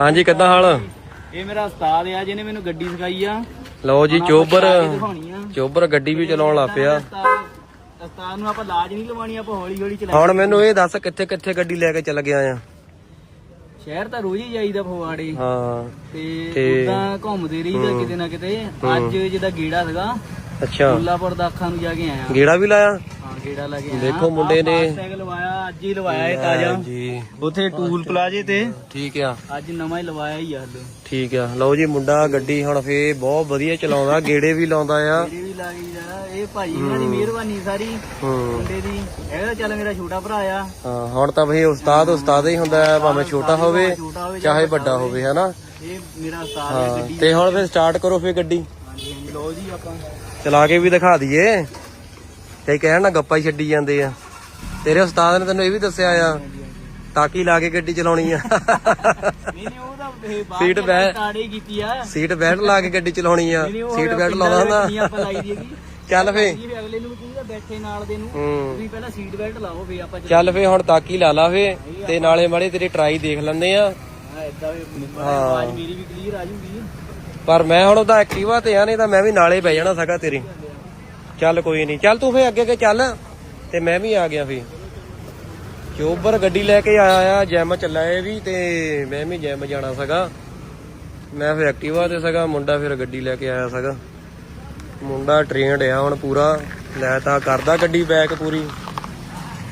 ਹਾਂਜੀ ਕਿੱਦਾਂ ਹਾਲ? ਇਹ ਮੇਰਾ ਉਸਤਾਦ ਆ ਜਿਹਨੇ ਮੈਨੂੰ ਗੱਡੀ ਸਿਖਾਈ ਆ। ਲਓ ਜੀ ਚੋਬਰ। ਚੋਬਰ ਗੱਡੀ ਵੀ ਚਲਾਉਣ ਲੱਗ ਪਿਆ। ਉਸਤਾਦ ਨੂੰ ਆਪਾਂ ਲਾਜ ਨਹੀਂ ਲਵਾਣੀ ਆਪਾਂ ਹੌਲੀ ਹੌਲੀ ਚਲਾ ਹੁਣ ਮੈਨੂੰ ਇਹ ਦੱਸ ਕਿੱਥੇ ਕਿੱਥੇ ਗੱਡੀ ਲੈ ਕੇ ਚੱਲ ਗਿਆ ਆ? ਸ਼ਹਿਰ ਤਾਂ ਰੋਜ਼ ਹੀ ਜਾਈਦਾ ਫਗਵਾੜੇ। ਹਾਂ। ਤੇ ਉਦਾਂ ਘੁੰਮਦੇ ਰਹੀਦਾ ਕਿਤੇ ਨਾ ਕਿਤੇ। ਅੱਜ ਜਿਹਦਾ ਗੇੜਾ ਸੀਗਾ ਅੱਛਾ। ਮੁੱਲਾਪੁਰ ਦਾ ਅੱਖਾਂ ਨੂੰ ਜਾ ਕੇ ਆਇਆ। ਗੇੜਾ ਵੀ ਲਾਇਆ? ਹਾਂ ਗੇੜਾ ਲਾ ਕੇ ਆਇਆ। ਦੇਖੋ ਮੁੰਡੇ ਨੇ- ਸਾਈਕਲ ਲਵਾਇਆ। ਅੱਜ ਹੀ ਲਵਾਇਆ ਇਹ ਤਾਜ਼ਾ। ਜੀ। ਉਥੇ ਟੂਲ ਪਲਾਜੇ ਤੇ। ਠੀਕ ਆ। ਅੱਜ ਨਵਾਂ ਹੀ ਲਵਾਇਆ ਹੀ ਆ ਹਲੇ। ਠੀਕ ਆ। ਲਓ ਜੀ ਮੁੰਡਾ ਗੱਡੀ ਹੁਣ ਫੇ ਬਹੁਤ ਵਧੀਆ ਚਲਾਉਂਦਾ ਗੇੜੇ ਵੀ ਲਾਉਂਦਾ ਆ। ਮੇਰੇ ਵੀ ਲੱਗ ਜਾ ਇਹ ਭਾਈ ਇਹਨਾਂ ਦੀ ਮਿਹਰਬਾਨੀ ਸਾਰੀ। ਹੂੰ। ਮੁੰਡੇ ਦੀ। ਇਹ ਤਾਂ ਚੱਲ ਮੇਰਾ ਛੋਟਾ ਭਰਾ ਆ। ਹਾਂ ਹੁਣ ਤਾਂ ਭਈ ਉਸਤਾਦ ਉਸਤਾਦ ਹੀ ਹੁੰਦਾ ਹੈ ਭਾਵੇਂ ਛੋਟਾ ਹੋਵੇ ਚਾਹੇ ਵੱਡਾ ਹੋਵੇ ਹਨਾ? ਇਹ ਮੇਰਾ ਉਸਤਾਦ ਹੈ ਹਾਂ ਗੱਡੀ ਤੇ ਹੁਣ ਫੇ ਸਟਾਰਟ ਕਰੋ ਫੇ ਗੱਡੀ। ਹਾਂਜੀ ਲਓ ਜੀ ਆਪਾਂ। ਚਲਾ ਕੇ ਵੀ ਦਿਖਾ ਦਈਏ। ਕਈ ਕਹਿਣ ਨਾ ਗੱਪਾਂ ਹੀ ਛੱਡੀ ਜਾਂਦੇ ਆ। ਤੇਰੇ ਉਸਤਾਦ ਨੇ ਤੈਨੂੰ ਇਹ ਵੀ ਦੱਸਿਆ ਆ ਤਾਕੀ ਲਾ ਕੇ ਗੱਡੀ ਚਲਾਉਣੀ ਆ। ਨਹੀਂ ਨਹੀਂ ਉਹ ਤਾਂ ਇਹ ਬਾਅਦ ਸੀਟ ਕੀਤੀ ਆ। ਬੈਲਟ ਲਾ ਕੇ ਗੱਡੀ ਚਲਾਉਣੀ ਆ। ਸੀਟ ਬੈਲਟ ਲਾਉਂਦਾ ਹੁੰਦਾ। ਚੱਲ ਫੇ। ਜੀ ਵੀ ਅਗਲੇ ਨੂੰ ਵੀ ਕਹੂੰਗਾ ਬੈਠੇ ਨਾਲ ਦੇ ਨੂੰ। ਹੂੰ। ਤੁਸੀਂ ਪਹਿਲਾਂ ਸੀਟ ਬੈਲਟ ਲਾਓ ਫੇ ਆਪਾਂ ਚੱਲ ਫੇ ਹੁਣ ਤਾਕੀ ਲਾ ਲਾ ਫੇ ਤੇ ਨਾਲੇ ਮਾੜੇ ਤੇਰੀ ਟਰਾਈ ਦੇਖ ਲੈਂਦੇ ਆ। ਹਾਂ ਇਦਾਂ ਵੀ ਆਵਾਜ਼ ਮੇਰੀ ਵੀ ਕਲੀਅਰ ਆ ਜੂਗੀ। ਪਰ ਮੈਂ ਹੁਣ ਉਹਦਾ ਐਕਟਿਵਾ ਤੇ ਆ ਨਹੀਂ ਤਾਂ ਮੈਂ ਵੀ ਨਾਲੇ ਬਹਿ ਜਾਣਾ ਸਗਾ ਤੇਰੀ। ਚੱਲ ਕੋਈ ਨਹੀਂ। ਚੱਲ ਤੂੰ ਫੇ ਅੱਗੇ ਅੱਗੇ ਚੱਲ। ਤੇ ਮੈਂ ਵੀ ਆ ਗਿਆ ਫੇ ਚੋਬਰ ਗੱਡੀ ਲੈ ਕੇ ਆਇਆ ਆ, ਜਿਮ ਚੱਲਾ ਇਹ ਵੀ ਤੇ ਮੈਂ ਵੀ ਜੈਮ ਜਾਣਾ ਸਗਾ। ਮੈਂ ਫੇ ਐਕਟਿਵਾ ਤੇ ਸਗਾ, ਮੁੰਡਾ ਫਿਰ ਗੱਡੀ ਲੈ ਕੇ ਆਇਆ ਸਗਾ। ਮੁੰਡਾ ਟ੍ਰੇਨਡ ਆ ਹੁਣ ਪੂਰਾ, ਲੈ ਤਾਂ ਕਰਦਾ ਗੱਡੀ ਬੈਕ ਪੂਰੀ।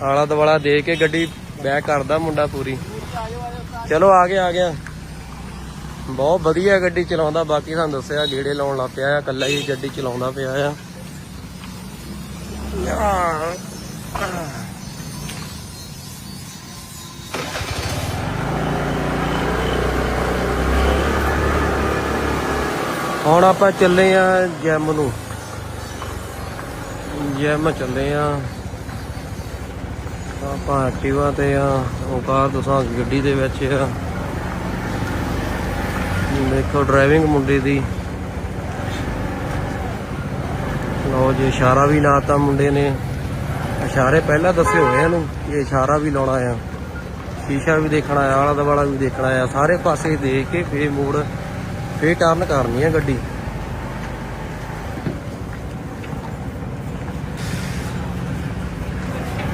ਆਲਾ ਦਵਾਲਾ ਦੇ ਕੇ ਗੱਡੀ ਬੈਕ ਕਰਦਾ ਮੁੰਡਾ ਪੂਰੀ। ਚਲੋ ਆ ਗਿਆ ਆ ਗਿਆ। ਬਹੁਤ ਵਧੀਆ ਗੱਡੀ ਚਲਾਉਂਦਾ, ਬਾਕੀ ਸਾਨੂੰ ਦੱਸਿਆ ਗੇੜੇ ਲਾਉਣ ਲੱਗ ਪਿਆ ਆ, ਇਕੱਲਾ ਹੀ ਗੱਡੀ ਚਲਾਉਂਦਾ ਪਿਆ ਆ। ਹੁਣ ਆਪਾਂ ਚੱਲੇ ਆ ਜਿਮ ਨੂੰ। ਜਿਮ ਚੱਲੇ ਆ। ਆਪਾਂ ਐਕਟਿਵਾ ਤੇ ਆ ਔਕਾਤ ਦਸਾਂ ਗੱਡੀ ਦੇ ਵਿੱਚ ਆ। ਦੇਖੋ ਡਰਾਈਵਿੰਗ ਮੁੰਡੇ ਦੀ। ਲਓ ਜੀ, ਇਸ਼ਾਰਾ ਵੀ ਲਾਤਾ ਮੁੰਡੇ ਨੇ। ਇਸ਼ਾਰੇ ਪਹਿਲਾਂ ਦੱਸੇ ਹੋਏ ਇਹਨੂੰ ਕਿ ਇਸ਼ਾਰਾ ਵੀ ਲਾਉਣਾ ਆ। ਸ਼ੀਸ਼ਾ ਵੀ ਦੇਖਣਾ ਆ, ਆਲਾ ਦੁਆਲਾ ਵੀ ਦੇਖਣਾ ਆ। ਸਾਰੇ ਪਾਸੇ ਦੇਖ ਕੇ ਫੇਰ ਮੋੜ, ਫੇਰ ਟਰਨ ਕਰਨੀ ਆ ਗੱਡੀ।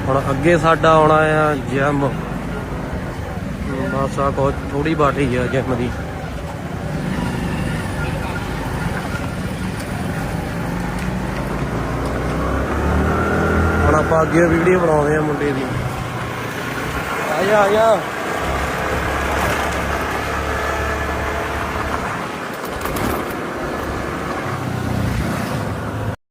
ਹੁਣ ਅੱਗੇ ਸਾਡਾ ਆਉਣਾ ਆ ਜਿਮ ਬਸ ਕੋ ਥੋੜੀ ਬਾਟੀ ਆ ਜਿਮ ਦੀ। ਆਪਾਂ ਅੱਗੇ ਵੀਡੀਓ ਬਣਾਉਂਦੇ ਆ ਮੁੰਡੇ ਦੀ। ਆ ਜਾ ਆ ਜਾ।